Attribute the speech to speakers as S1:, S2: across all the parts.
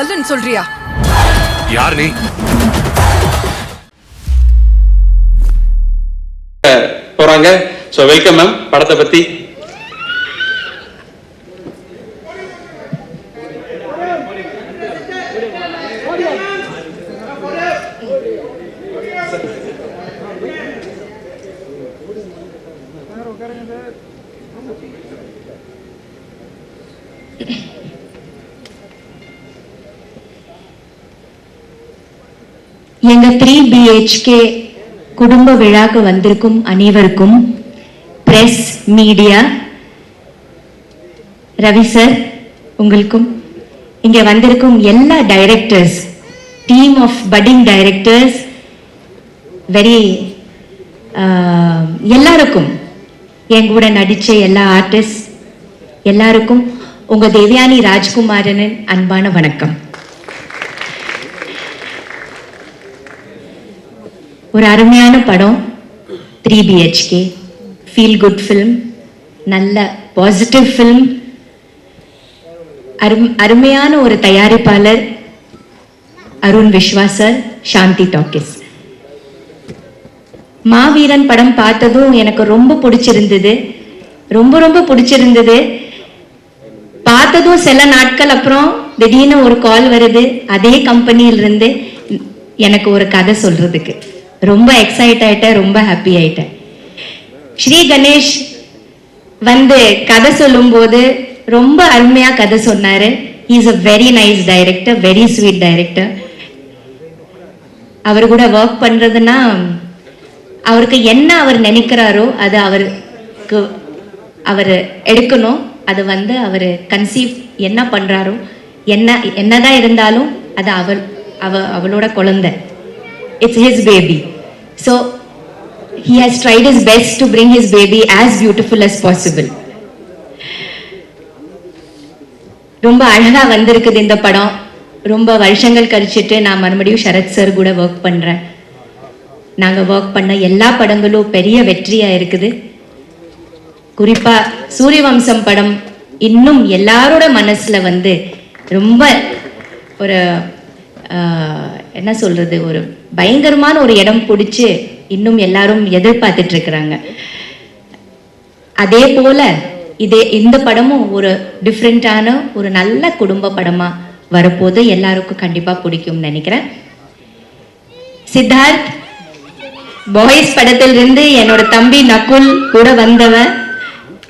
S1: கல்லுன்னு சொல்றியா?
S2: யார் நீ?
S3: போறாங்க. ஸோ வெல்கம் மேம் படத்தை பத்தி.
S4: எங்க த்ரீ பிஹெச்கே குடும்ப விழாக்கு வந்திருக்கும் அனைவருக்கும் பிரஸ் மீடியா ரவி சார் உங்களுக்கும் இங்கே வந்திருக்கும் எல்லா directors team of budding directors very எல்லாருக்கும் என் கூட எல்லா ஆர்டிஸ்ட் எல்லாருக்கும் உங்கள் தேவயானி ராஜ்குமாரனின் அன்பான வணக்கம். ஒரு அருமையான படம். Three BHK feel good film நல்ல பாசிட்டிவ் ஃபிலிம் அரும் அருமையான ஒரு தயாரிப்பாளர். அருண் விஸ்வாசர் சாந்தி டாக்கிஸ். மாவீரன் படம் பார்த்ததும் எனக்கு ரொம்ப பிடிச்சிருந்தது. ரொம்ப ரொம்ப பிடிச்சிருந்தது. பார்த்ததும் சில நாட்கள் அப்புறம் திடீர்னு ஒரு கால் வருது. அதே கம்பெனியிலிருந்து எனக்கு ஒரு கதை சொல்றதுக்கு. ரொம்ப எக்ஸைட் ஆயிட்டேன் ரொம்ப ஹாப்பி ஆயிட்டேன். ஸ்ரீ கணேஷ் வந்து கதை சொல்லும்போது ரொம்ப அருமையாக கதை சொன்னார். Is a very nice director very sweet director அவர் கூட ஒர்க் பண்ணுறதுன்னா அவருக்கு என்ன அவர் நினைக்கிறாரோ அது அவருக்கு அவர் எடுக்கணும். அது வந்து அவர் கன்சீவ் என்ன பண்ணுறாரோ என்ன என்னதான் இருந்தாலும் அது அவள் அவ அவளோட குழந்தை. It's his baby so he has tried his best to bring his baby as beautiful as possible. ரொம்ப அழகா வந்திருக்குது இந்த படம். ரொம்ப வருஷங்கள் கழிச்சிட்டு நான் மறுபடியும் சரத் சார் கூட ஒர்க் பண்ணுறேன் நாங்கள் ஒர்க் பண்ண எல்லா படங்களும் பெரிய வெற்றியாக இருக்குது. குறிப்பாக சூரியவம்சம் படம் இன்னும் எல்லாரோட மனசில் வந்து ரொம்ப ஒரு என்ன சொல்றது ஒரு பயங்கரமான ஒரு இடம் பிடிச்சு இன்னும் எல்லாரும் எதிர்பார்த்துட்டு இருக்கிறாங்க. அதே போல இதே இந்த படமும் ஒரு டிஃப்ரெண்டான ஒரு நல்ல குடும்ப படமா வரப்போது எல்லாருக்கும் கண்டிப்பா பிடிக்கும்னு நினைக்கிறேன். சித்தார்த் பாய்ஸ் படத்திலிருந்து என்னோட தம்பி நகுல் கூட வந்தவன்.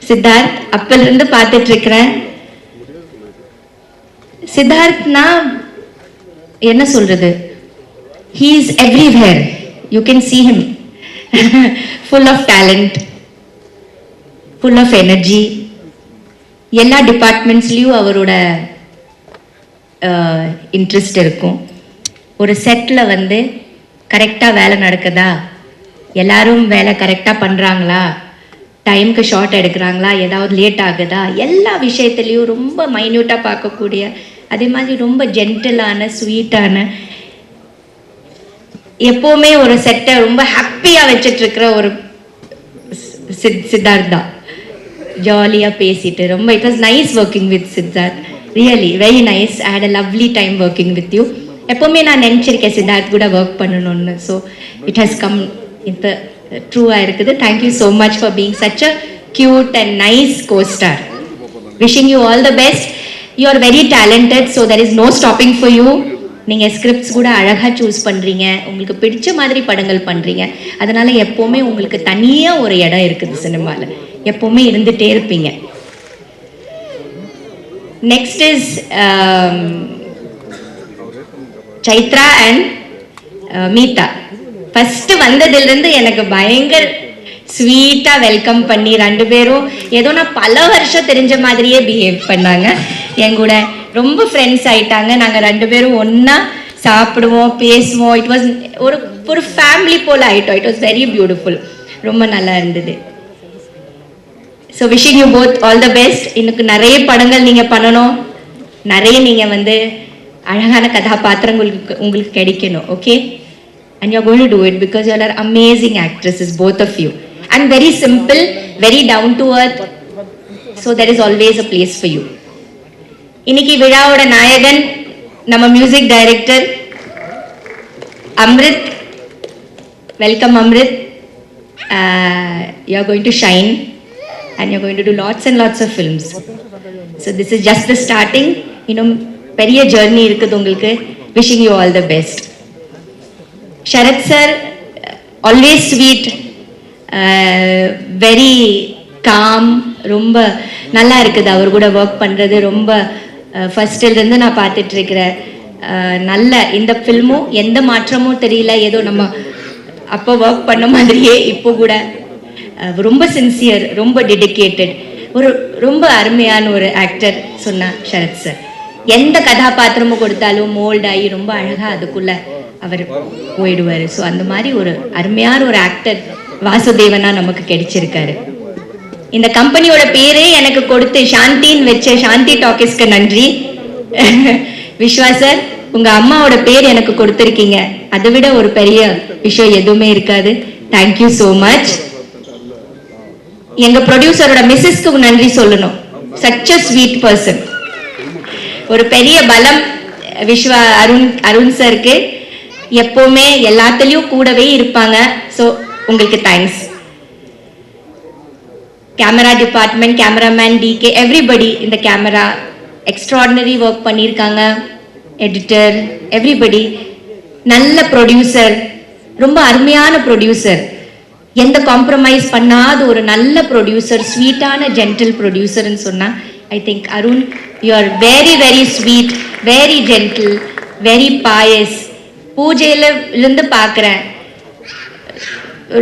S4: சித்தார்த் அப்பல இருந்து பார்த்துட்டு இருக்கிறேன். சித்தார்த்னா என்ன சொல்றது he is everywhere. You can see him. Full of talent. Full of energy. எல்லா டிபார்ட்மெண்ட்ஸ்லேயும் அவரோட uh, இன்ட்ரெஸ்ட் இருக்கும். ஒரு செட்டில் வந்து கரெக்டாக வேலை நடக்குதா? எல்லாரும் வேலை கரெக்டாக பண்ணுறாங்களா டைம்க்கு ஷார்ட் எடுக்கிறாங்களா? ஏதாவது லேட் ஆகுதா? எல்லா விஷயத்துலேயும் ரொம்ப மைன்யூட்டாக பார்க்கக்கூடிய அதே மாதிரி ரொம்ப ஜென்டிலான ஸ்வீட்டான எப்போவுமே ஒரு செட்டை ரொம்ப ஹாப்பியாக வச்சுட்டு இருக்கிற ஒரு சித் தான். ஜாலியாக பேசிட்டு ரொம்ப it was nice working with Siddharth. Really very nice I had a lovely time working with you எப்போவுமே நான் நினச்சிருக்கேன் சித்தார்த் கூட ஒர்க் பண்ணணும்னு. ஸோ இட் ஹஸ் கம் இந்த ட்ரூவாக இருக்குது. Thank you so much for being such a cute and nice costar wishing you all the best you are very talented so there is no stopping for you நீங்கள் scripts கூட அழகாக choose பண்ணுறீங்க உங்களுக்கு பிடிச்ச மாதிரி படங்கள் பண்ணுறீங்க அதனால் எப்போவுமே உங்களுக்கு தனியாக ஒரு இடம் இருக்குது சினிமாவில் எப்போவுமே இருந்துகிட்டே இருப்பீங்க. Next is um, Chaitra and uh, Meetha. First வந்ததுலேருந்து எனக்கு பயங்கர ஸ்வீட்டாக வெல்கம் பண்ணி ரெண்டு பேரும். ஏதோ நான் பல வருஷம் தெரிஞ்ச மாதிரியே பிஹேவ் பண்ணாங்க. என் கூட ரொம்ப ஃப்ரெண்ட்ஸ் ஆயிட்டாங்க. நாங்கள் ரெண்டு பேரும் ஒன்னா சாப்பிடுவோம் பேசுவோம். இட் வாஸ் ஒரு ஒரு ஃபேமிலி போல் ஆயிட்டோம். இட் வாஸ் வெரி பியூட்டிஃபுல் ரொம்ப நல்லா இருந்தது. So wishing you both all the best இன்னுக்கு நிறைய படங்கள் நீங்கள் பண்ணணும். நிறைய நீங்கள் வந்து அழகான கதாபாத்திரம் உங்களுக்கு உங்களுக்கு கிடைக்கணும். Okay and you going do it because you are amazing actresses both of you and very simple very down to earth so there is always a place for you இன்னைக்கு விழாவோட நாயகன் நம்ம music director Amrit. Welcome Amrit. You are going to shine and you going to do lots and lots of films so this is just the starting இன்னும் பெரிய journey இருக்குது உங்களுக்கு. Wishing you all the best Sharath sir always sweet very calm ரொம்ப நல்லா இருக்குது. அவர் கூட work பண்ணுறது ரொம்ப ஃபர்ஸ்ட்லேருந்து நான் பார்த்துட்டு இருக்கிறேன் நல்ல இந்த ஃபில்மும் எந்த மாற்றமும் தெரியல. ஏதோ நம்ம அப்போ ஒர்க் பண்ண மாதிரியே இப்போ கூட ரொம்ப சின்சியர் ரொம்ப டெடிக்கேட்டட் ஒரு ரொம்ப அருமையான ஒரு ஆக்டர் சொன்னார் ஷரத் சார் எந்த கதாபாத்திரமும் கொடுத்தாலும் மோல்ட் ஆகி ரொம்ப அழகாக அதுக்குள்ள அவர் போயிடுவார். ஸோ அந்த மாதிரி ஒரு அருமையான ஒரு ஆக்டர் வாசுதேவனா நமக்கு கிடைச்சிருக்காரு. இந்த கம்பெனியோட பேரே எனக்கு கொடுத்து சாந்தின்னு வச்ச சாந்தி டாக்கிஸ்க்கு நன்றி. விஸ்வா சார் உங்க அம்மாவோட பேர் எனக்கு கொடுத்துருக்கீங்க. அதை விட ஒரு பெரிய விஷயம் எதுவுமே இருக்காது. தேங்க்யூ ஸோ மச் எங்க ப்ரொடியூசரோட மிஸ்ஸஸ்க்கு நன்றி சொல்லணும். சச் அ ஸ்வீட் பர்சன் ஒரு பெரிய பலம் விஸ்வா அருண் அருண் சருக்கு எப்பவுமே எல்லாத்துலயும் கூடவே இருப்பாங்க. ஸோ உங்களுக்கு thanks camera department cameraman DK everybody இந்த கேமரா எக்ஸ்ட்ராடினரி ஒர்க் பண்ணியிருக்காங்க. எடிட்டர் எவ்ரிபடி நல்ல ப்ரொடியூசர் ரொம்ப அருமையான ப்ரொடியூசர் எந்த காம்ப்ரமைஸ் பண்ணாத ஒரு நல்ல ப்ரொடியூசர் ஸ்வீட்டான ஜென்டில் ப்ரொடியூசர்னு சொன்னால் I think Arun you are very very sweet very gentle very Payas பூஜையில இருந்து பார்க்குறேன்.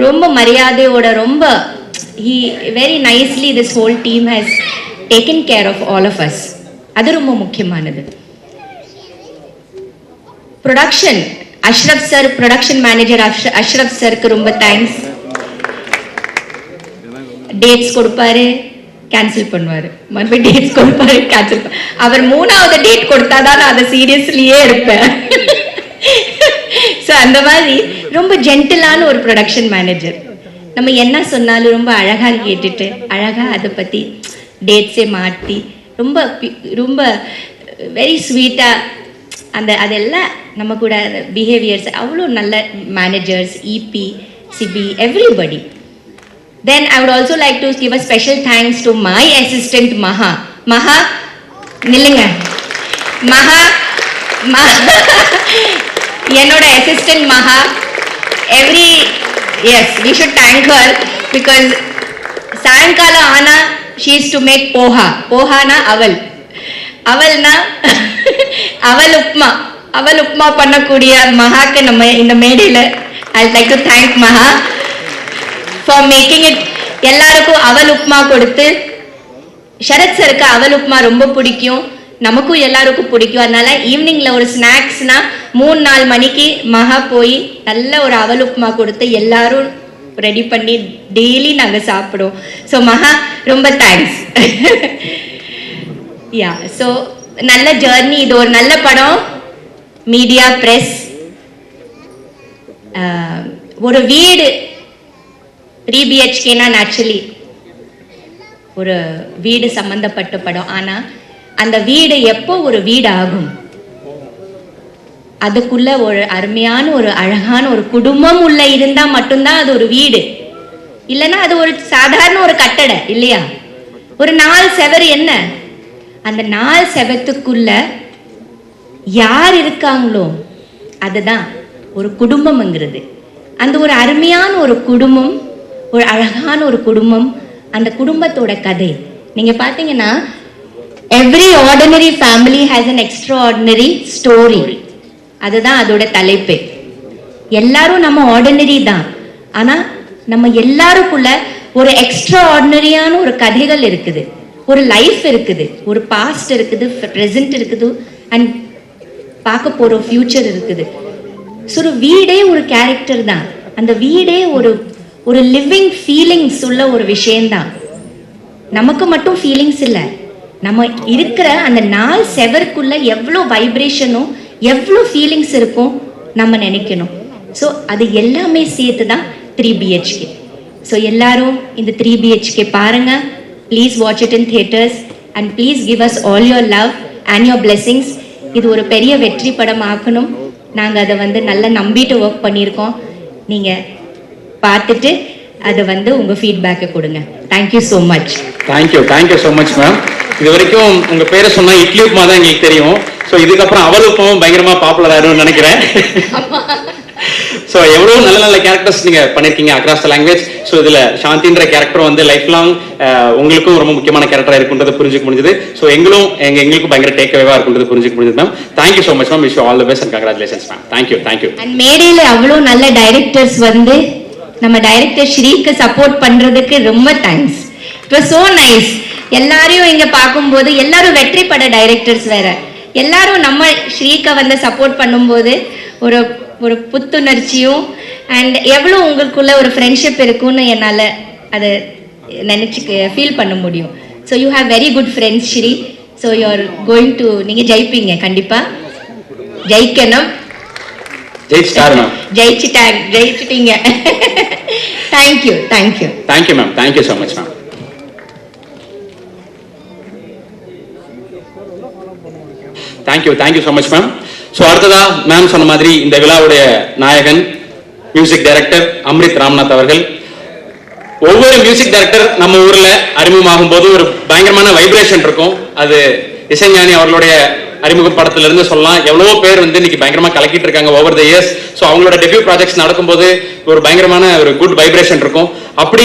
S4: ரொம்ப மரியாதையோட ரொம்ப he very nicely this whole team has taken care of all of us அது ரொம்ப முக்கியமானது. Production Ashraf sir production manager Ashraf சருக்கு ரொம்ப தேங்க்ஸ் டேட்ஸ் கொடுப்பாரு கேன்சல் பண்ணுவார். மறுபடியும் டேட்ஸ் கொடுப்பாரு கேன்சல் அவர் மூணாவது டேட் கொடுத்தாதான் நான் அதை சீரியஸ்லியே இருப்பேன். ஸோ அந்த மாதிரி ரொம்ப ஜென்டிலான ஒரு ப்ரொடக்ஷன் மேனேஜர் நம்ம என்ன சொன்னாலும் ரொம்ப அழகாக கேட்டுட்டு அழகாக அதை பற்றி டேட்ஸே மாற்றி ரொம்ப ரொம்ப வெரி ஸ்வீட்டாக அந்த அதெல்லாம் நம்ம கூட பிஹேவியர்ஸ் அவ்வளோ நல்ல managers EP CP everybody then I would also like to give a special thanks to my assistant Maha Maha நில்லுங்க. மகா மகா என்னோட assistant Maha every yes we should thank her because சாயங்காலம் ஆனா she is to make poha போஹானா அவல். அவல்னா அவல் உப்மா. அவல் உப்மா பண்ணக்கூடிய மகாக்கு நம்ம இந்த மேடையில் I like to thank Maha for making it எல்லாருக்கும் அவல் உப்மா கொடுத்து சரத் சருக்கு அவல் உப்மா ரொம்ப பிடிக்கும். நமக்கும் எல்லாருக்கும் பிடிக்கும். அதனால ஈவினிங்ல ஒரு ஸ்நாக்ஸ்னா மூணு நாலு மணிக்கு மகா போய் நல்ல ஒரு அவல் உப்புமா கொடுத்து எல்லாரும் ரெடி பண்ணி டெய்லி நாங்கள் சாப்பிடுவோம். ஸோ மகா ரொம்ப தேங்க்ஸ் யா ஸோ நல்ல ஜேர்னி இது ஒரு நல்ல படம். மீடியா ப்ரெஸ் uh, ஒரு வீடு. த்ரீ பிஹெச்கேனா ஆக்சுவலி ஒரு வீடு சம்மந்தப்பட்ட படம். ஆனால் அந்த வீடு எப்போ ஒரு வீடு ஆகும் அதுக்குள்ள ஒரு அருமையான ஒரு அழகான ஒரு குடும்பம் உள்ள இருந்தா மட்டும்தான் அது ஒரு வீடு. இல்லைன்னா அது ஒரு சாதாரண ஒரு கட்டடை இல்லையா? ஒரு நாலு செவர் என்ன? அந்த நாலு செவத்துக்குள்ள யார் இருக்காங்களோ அதுதான் ஒரு குடும்பம்ங்கிறது. அந்த ஒரு அருமையான ஒரு குடும்பம் ஒரு அழகான ஒரு குடும்பம் அந்த குடும்பத்தோட கதை. நீங்க பாத்தீங்கன்னா every ordinary family has an extraordinary story அதுதான் அதோட தலைப்பு. எல்லாரும் நம்ம ஆர்டினரி தான். ஆனால் நம்ம எல்லாருக்குள்ள ஒரு எக்ஸ்ட்ரா ஆர்டினரியான ஒரு கதைகள் இருக்குது. ஒரு லைஃப் இருக்குது. ஒரு பாஸ்ட் இருக்குது ப்ரெசன்ட் இருக்குது அண்ட் பார்க்க போகிற ஃபியூச்சர் இருக்குது. ஸோ ஒரு வீடே ஒரு கேரக்டர் தான். அந்த வீடே ஒரு ஒரு லிவிங் ஃபீலிங்ஸ் உள்ள ஒரு விஷயம்தான். நமக்கு மட்டும் ஃபீலிங்ஸ் இல்லை. நம்ம இருக்கிற அந்த நாள் செவருக்குள்ள எவ்வளோ வைப்ரேஷனும் எவ்வளோ ஃபீலிங்ஸ் இருக்கும் நம்ம நினைக்கணும். ஸோ அது எல்லாமே சேர்த்து தான் த்ரீ பிஹெச்கே ஸோ எல்லாரும் இந்த த்ரீ பிஹெச்கே பாருங்க. Please watch it in theatres and please give us all your love and your blessings இது ஒரு பெரிய வெற்றி படம் ஆக்கணும். நாங்கள் அதை வந்து நல்லா நம்பிட்டு ஒர்க் பண்ணியிருக்கோம். நீங்கள் பார்த்துட்டு அதை வந்து உங்கள் ஃபீட்பேக்கை கொடுங்க. Thank you so much
S3: thank you thank you so much ma'am இது வரைக்கும் உங்க பேரை சொன்னா இட்லி உப்புமா தான் எங்களுக்கு தெரியும். ஸோ இதுக்கப்புறம் அவல் உப்புமாவும் பயங்கரமா பாப்புலர் ஆயிரும்னு நினைக்கிறேன். ஸோ எவ்வளவு நல்ல நல்ல கேரக்டர்ஸ் நீங்க பண்ணிருக்கீங்க அக்ராஸ் த லாங்குவேஜ் ஸோ இதுல சாந்தின்ற கேரக்டர் வந்து லைஃப் லாங் உங்களுக்கும் ரொம்ப முக்கியமான கேரக்டரா இருக்குன்றது புரிஞ்சுக்க முடிஞ்சது. ஸோ எங்களும் எங்க எங்களுக்கும் பயங்கர டேக் அவேவா இருக்குன்றது புரிஞ்சுக்க முடிஞ்சது ma'am thank you so much ma'am wish all the best and congratulations ma'am thank you thank you
S4: and மேடையில் அவ்வளோ நல்ல டைரக்டர்ஸ் வந்து நம்ம டைரக்டர் ஸ்ரீக்கு சப்போர்ட் பண்ணுறதுக்கு ரொம்ப thanks it was so nice எல்லாரையும் இங்கே பார்க்கும்போது எல்லாரும் வெற்றி பட டைரக்டர்ஸ் வேற. எல்லாரும் நம்ம ஸ்ரீக்கை வந்து சப்போர்ட் பண்ணும்போது ஒரு ஒரு புத்துணர்ச்சியும் அண்ட் எவ்வளோ உங்களுக்குள்ள ஒரு ஃப்ரெண்ட்ஷிப் இருக்கும்னு என்னால் அதை நினச்சி ஃபீல் பண்ண முடியும். So you have very good friends Sri so you are going to நீங்கள் ஜெயிப்பீங்க கண்டிப்பாக ஜெயிக்கணும். ஜெயிச்சிட்டாங்க. ஜெயிச்சிட்டீங்க thank you thank you
S3: thank you ma'am thank you so much ma'am thank you thank you so much ma'am so அடுத்ததா ma'am சொன்ன மாதிரி இந்த விழாவுடைய நாயகன் மியூசிக் டைரக்டர் அம்ரித் ராம்நாத் அவர்கள். ஒவ்வொரு மியூசிக் டைரக்டர் நம்ம ஊர்ல அறிமுகமாகும் போது ஒரு பயங்கரமான வைப்ரேஷன் இருக்கும். அது இசைஞானி அவர்களுடைய அறிமுக படத்துல இருந்து சொல்லலாம். எவ்வளவோ பேர் வந்து இன்னைக்கு பயங்கரமா கலக்கிட்டு இருக்காங்க ஓவர் த இயர்ஸ் ஸோ அவங்களோட டெபியூ ப்ராஜெக்ட்ஸ் நடக்கும்போது ஒரு பயங்கரமான ஒரு குட் வைப்ரேஷன் இருக்கும். அப்படி